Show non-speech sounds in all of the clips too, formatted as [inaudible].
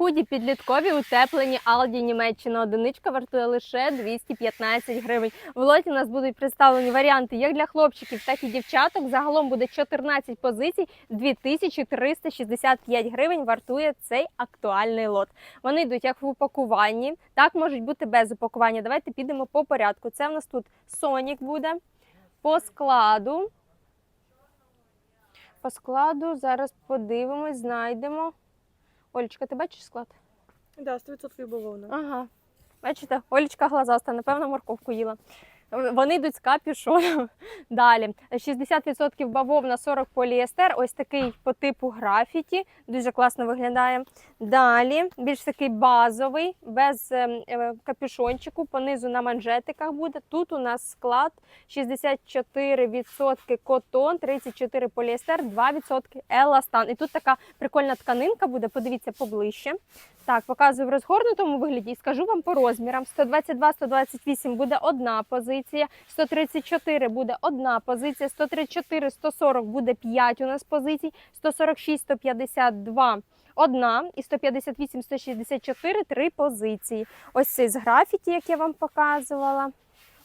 худі підліткові утеплені Aldi Німеччина. Одиничка вартує лише 215 гривень. В лоті у нас будуть представлені варіанти як для хлопчиків, так і дівчаток. Загалом буде 14 позицій, 2365 гривень вартує цей актуальний лот. Вони йдуть як в упакуванні, так можуть бути без упакування. Давайте підемо по порядку. Це в нас тут Сонік буде по складу. По складу зараз подивимось, знайдемо. Олечка, ти бачиш склад? Да, 100% бавовна. Ага. Бачите, Олечка глазаста, напевно, морковку їла. Вони йдуть з капюшоном. [laughs] Далі 60% бавовна, 40 поліестер. Ось такий по типу графіті. Дуже класно виглядає. Далі більш такий базовий, без е, е, капюшончику, понизу на манжетиках буде. Тут у нас склад 64% котон, 34 поліестер, 2% еластан. І тут така прикольна тканинка буде. Подивіться поближче. Так, показую в розгорнутому вигляді і скажу вам по розмірам. 122-128 буде одна позиція, 134 буде одна позиція, 134-140 буде 5 у нас позицій, 146-152 одна і 158-164 три позиції. Ось цей з графіті, як я вам показувала.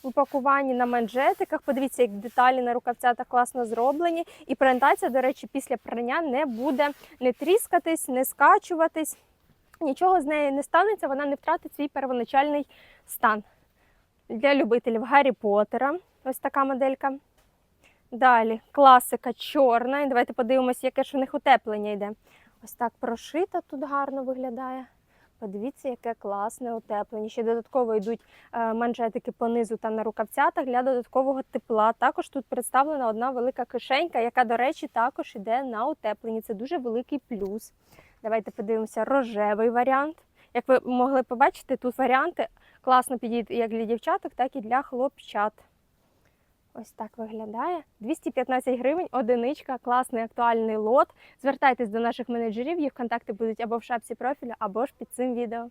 Упакуванні на манжетиках. Подивіться, як деталі на рукавця так класно зроблені. І презентація, до речі, після прання не буде не тріскатись, не скачуватись. Нічого з нею не станеться, вона не втратить свій первоначальний стан. Для любителів Гаррі Поттера. Ось така моделька. Далі класика чорна. І давайте подивимося, яке ж у них утеплення йде. Ось так прошита тут гарно виглядає. Подивіться, яке класне утеплення. Ще додатково йдуть е, манжетики понизу та на рукавцятах для додаткового тепла. Також тут представлена одна велика кишенька, яка, до речі, також йде на утепленні. Це дуже великий плюс. Давайте подивимося рожевий варіант. Як ви могли побачити, тут варіанти класно підійдуть як для дівчаток, так і для хлопчат. Ось так виглядає. 215 гривень, одиничка, класний актуальний лот. Звертайтесь до наших менеджерів, їх контакти будуть або в шапці профілю, або ж під цим відео.